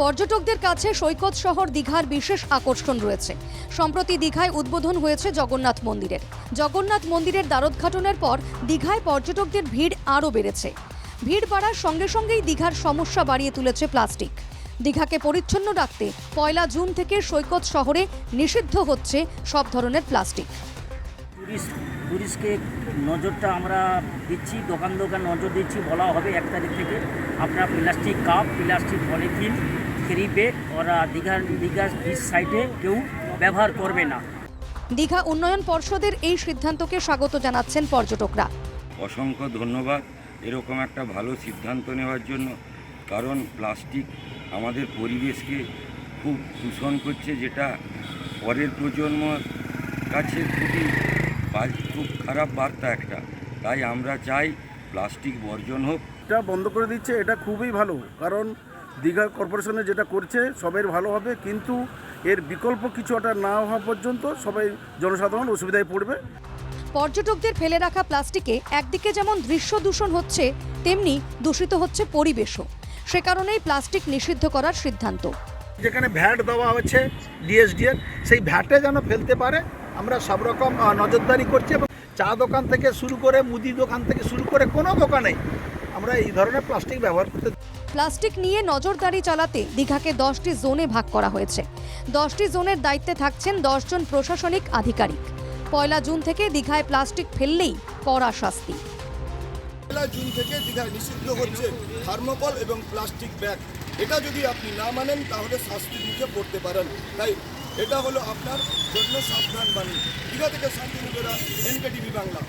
পর্যটকদের কাছে সৈকত শহর দীঘার বিশেষ আকর্ষণ রয়েছে। সম্প্রতি দীঘায় উদ্বোধন হয়েছে জগন্নাথ মন্দিরের। জগন্নাথ মন্দিরের দ্বারোদ্ঘাটনের পর দীঘায় পর্যটকদের ভিড় আরও বেড়েছে। ভিড় বাড়ার সঙ্গে সঙ্গেই দীঘার সমস্যা বাড়িয়ে তুলেছে প্লাস্টিক। দীঘাকে পরিচ্ছন্ন রাখতে পয়লা জুন থেকে সৈকত শহরে নিষিদ্ধ হচ্ছে সব ধরনের প্লাস্টিক। টুরিস্ট, টুরিস্টকে নজরটা আমরা দিচ্ছি, দোকান দোকান নজর দিচ্ছি, বলা হবে এক তারিখ থেকে। আপনার plastic cup, plastic polythene bag ওরা দীঘার দীঘার বিচ সাইডে কেউ ব্যবহার করবে না। দীঘা উন্নয়ন পর্ষদের এই সিদ্ধান্তকে স্বাগত জানাচ্ছেন পর্যটকরা। অসংখ্য ধন্যবাদ এরকম একটা ভালো সিদ্ধান্ত নেওয়ার জন্য কারণ প্লাস্টিক আমাদের পরিবেশকে খুব দূষণ করছে যেটা পরের প্রজন্মর কাছে খুবই খুব খারাপ বার্তা একটা। তাই আমরা চাই প্লাস্টিক বর্জন হোক। এটা বন্ধ করে দিচ্ছে এটা খুবই ভালো কারণ দীঘা কর্পোরেশনে যেটা করছে সবের ভালো হবে কিন্তু এর বিকল্প কিছু একটা না হওয়া পর্যন্ত সবাই জনসাধারণ অসুবিধায় পড়বে। পর্যটকদের ফেলে রাখা প্লাস্টিকে একদিকে যেমন দৃশ্য দূষণ হচ্ছে তেমনি দূষিত হচ্ছে পরিবেশও। সে কারণেই প্লাস্টিক নিষিদ্ধ করার সিদ্ধান্ত। যেখানে ভ্যাট দেওয়া হচ্ছে ডিএসডিএর সেই ভ্যাটে যেন ফেলতে পারে আমরা সব রকম নজরদারি করছি এবং চা দোকান থেকে শুরু করে মুদি দোকান থেকে শুরু করে কোনো দোকানেই আমরা এই ধরনের প্লাস্টিক ব্যবহার করতে প্লাস্টিক নিয়ে নজরদারি চালাতে দীঘাকে দশটি জোনে ভাগ করা হয়েছে। দশটি জোনের দায়িত্বে থাকছেন দশজন প্রশাসনিক আধিকারিক। পয়লা জুন থেকে দীঘায় প্লাস্টিক ফেললেই কড়া শাস্তি। পয়লা জুন থেকে দীঘায় নিষিদ্ধ হচ্ছে থার্মোকল এবং প্লাস্টিক ব্যাগ। এটা যদি আপনি না মানেন তাহলে শাস্তির মুখে পড়তে পারেন। তাই এটা হলো আপনার জন্য সাবধান বাণী। দীঘা থেকে শান্তিনিকেতন এনকেটিভি বাংলা।